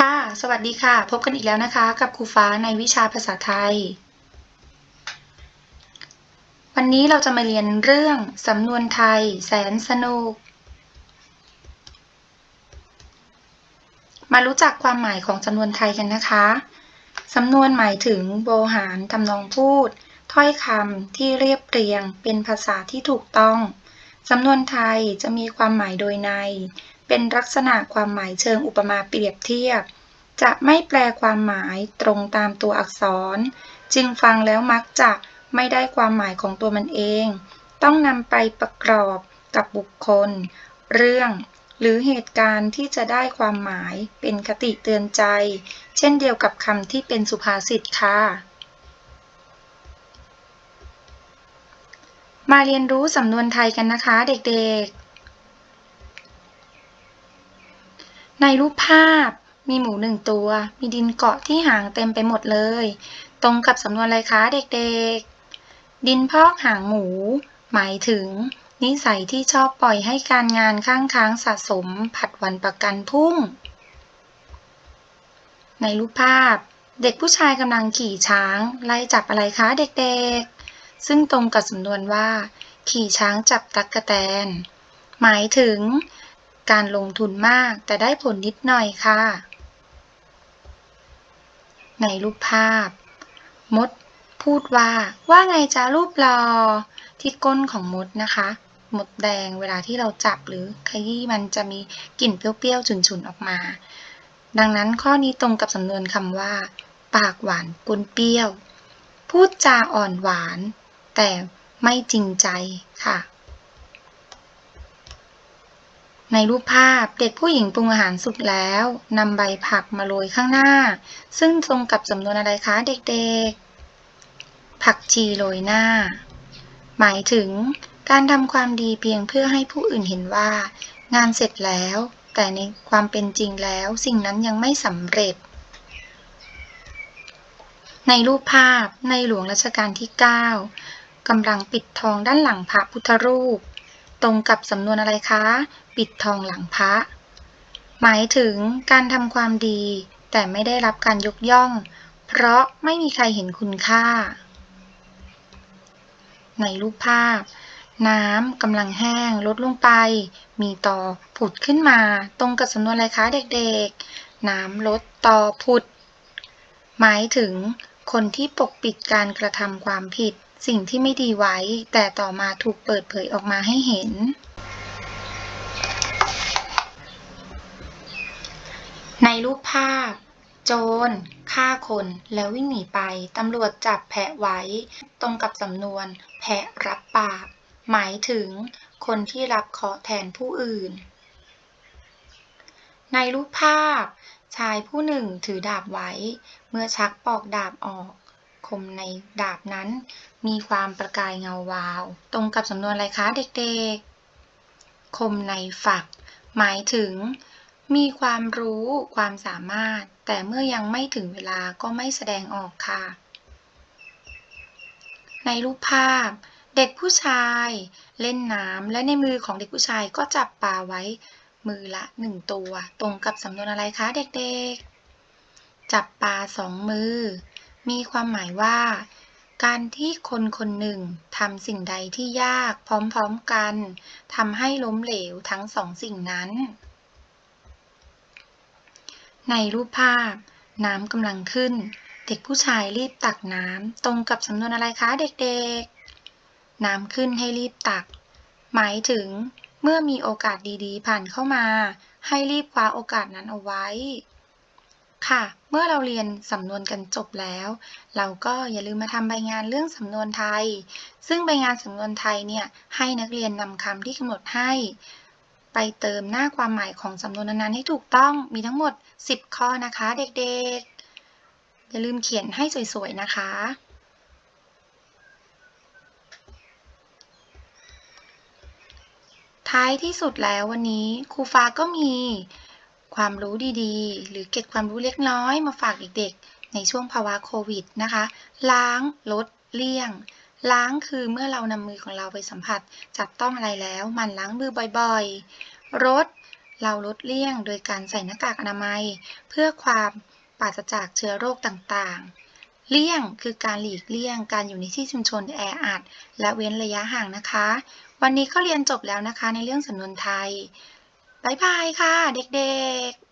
ค่ะ สวัสดีค่ะ พบกันอีกแล้วนะคะ กับครูฟ้าในวิชาภาษาไทย วันนี้เราจะมาเรียนเรื่องสำนวนไทย แสนสนุก มารู้จักความหมายของสำนวนไทยกันนะคะ สำนวนหมายถึงโวหารทำนองพูด ถ้อยคำที่เรียบเรียงเป็นภาษาที่ถูกต้อง สำนวนไทยจะมีความหมายโดยใน เป็นลักษณะความหมายเชิงอุปมาเปรียบเทียบ จะไม่แปลความหมายตรงตามตัวอักษร จึงฟังแล้วมักจะไม่ได้ความหมายของตัวมันเอง ต้องนำไปประกอบกับบุคคล เรื่อง หรือเหตุการณ์ที่จะได้ความหมายเป็นคติเตือนใจ เช่นเดียวกับคำที่เป็นสุภาษิตค่ะมาเรียนรู้สำนวนไทยกันนะคะเด็กๆ ในรูปภาพมีหมูหนึ่งตัว มีดินเกาะที่หางเต็มไปหมดเลย ตรงกับสำนวนอะไรคะเด็กๆ ดินพอกหางหมู หมายถึง นิสัยที่ชอบปล่อยให้การงานข้างค้างสะสม ผัดวันประกันพรุ่ง ในรูปภาพ เด็กผู้ชายกำลังขี่ช้าง ไล่จับอะไรคะเด็กๆ ซึ่งตรงกับสำนวนว่า ขี่ช้างจับตั๊กะแตน หมายถึง การลงทุนมากแต่ได้ผลนิดหน่อยค่ะ ในรูปภาพ มด พูดว่า ว่าไงจ้ารูปรอ ที่ก้นของมดนะคะ มดแดงเวลาที่เราจับหรือขยี้มันจะมีกลิ่นเปรี้ยวๆ ฉุนๆ ออกมา ดังนั้นข้อนี้ตรงกับสำนวนคำว่า ปากหวานกุนเปรี้ยว พูดจาอ่อนหวาน แต่ไม่จริงใจค่ะ ในรูปภาพเด็กผู้หญิงปรุงอาหารสุกแล้วนำใบผักมาโรยข้างหน้า ซึ่งตรงกับสำนวนอะไรคะเด็กๆ ผักชีโรยหน้า หมายถึงการทำความดีเพียงเพื่อให้ผู้อื่นเห็นว่า งานเสร็จแล้ว แต่ในความเป็นจริงแล้ว สิ่งนั้นยังไม่สำเร็จ ในรูปภาพในหลวงรัชกาลที่ 9กำลังปิดทองด้านหลังพระพุทธรูป ตรงกับสำนวนอะไรคะ ปิดทองหลังพระ หมายถึงการทำความดี แต่ไม่ได้รับการยกย่อง เพราะไม่มีใครเห็นคุณค่า ในรูปภาพ น้ำกำลังแห้งลดลงไป มีต่อผุดขึ้นมา ตรงกับสำนวนอะไรคะเด็กๆ น้ำลดต่อผุด หมายถึงคนที่ปกปิดการกระทำความผิด สิ่งที่ไม่ดีไว้ แต่ต่อมาถูกเปิดเผยออกมาให้เห็น ในรูปภาพ โจรฆ่าคนแล้ววิ่งหนีไป ตำรวจจับแพะไว้ ตรงกับสำนวน แพะรับปาก หมายถึงคนที่รับเคาะแทนผู้อื่น ในรูปภาพ ชายผู้หนึ่งถือดาบไว้ เมื่อชักปอกดาบออก คมในดาบนั้น มีความประกายเงาวาว ตรงกับสำนวนอะไรคะเด็กๆ คมในฝัก หมายถึง มีความรู้ความสามารถ แต่เมื่อยังไม่ถึงเวลาก็ไม่แสดงออกค่ะ ในรูปภาพ เด็กผู้ชายเล่นน้ำและในมือของเด็กผู้ชายก็จับปลาไว้มือละหนึ่งตัว ตรงกับสำนวนอะไรคะเด็กๆ จับปลาสองมือ มีความหมายว่า การที่คนคนหนึ่งทำสิ่งใดที่ยากพร้อมๆกันทำให้ล้มเหลวทั้งสองสิ่งนั้น ในรูปภาพ น้ำกำลังขึ้น เด็กผู้ชายรีบตักน้ำตรงกับสำนวนอะไรคะเด็กๆ น้ำขึ้นให้รีบตัก หมายถึงเมื่อมีโอกาสดีๆ ผ่านเข้ามา ให้รีบคว้าโอกาสนั้นเอาไว้ ค่ะ เมื่อเราเรียนสำนวนกันจบแล้ว เราก็อย่าลืมมาทำใบงานเรื่องสำนวนไทย ซึ่งใบงานสำนวนไทยเนี่ยให้นักเรียนนำคำที่กำหนดให้ ไปเติมหน้าความหมายของสำนวนนั้นๆให้ถูกต้องมีทั้งหมด 10 ข้อนะคะเด็กๆ อย่าลืมเขียนให้สวยๆนะคะท้ายที่สุดแล้ววันนี้ครูฟ้าก็มี ความรู้ดีๆ หรือเก็บความรู้เล็กน้อยมาฝากเด็กๆ ในช่วงภาวะโควิดนะคะ ล้าง ลด เลี่ยง ล้างคือเมื่อเรานำมือของเราไปสัมผัส จับต้องอะไรแล้วมันล้างมือบ่อยๆลดเราลดเลี่ยงโดยการใส่หน้ากากอนามัย เพื่อความปราศจากเชื้อโรคต่างๆ เลี่ยงคือการหลีกเลี่ยง การอยู่ในที่ชุมชนแออัดและเว้นระยะห่างนะคะ วันนี้ก็เรียนจบแล้วนะคะในเรื่องสำนวนไทย บ๊ายบายค่ะเด็กๆ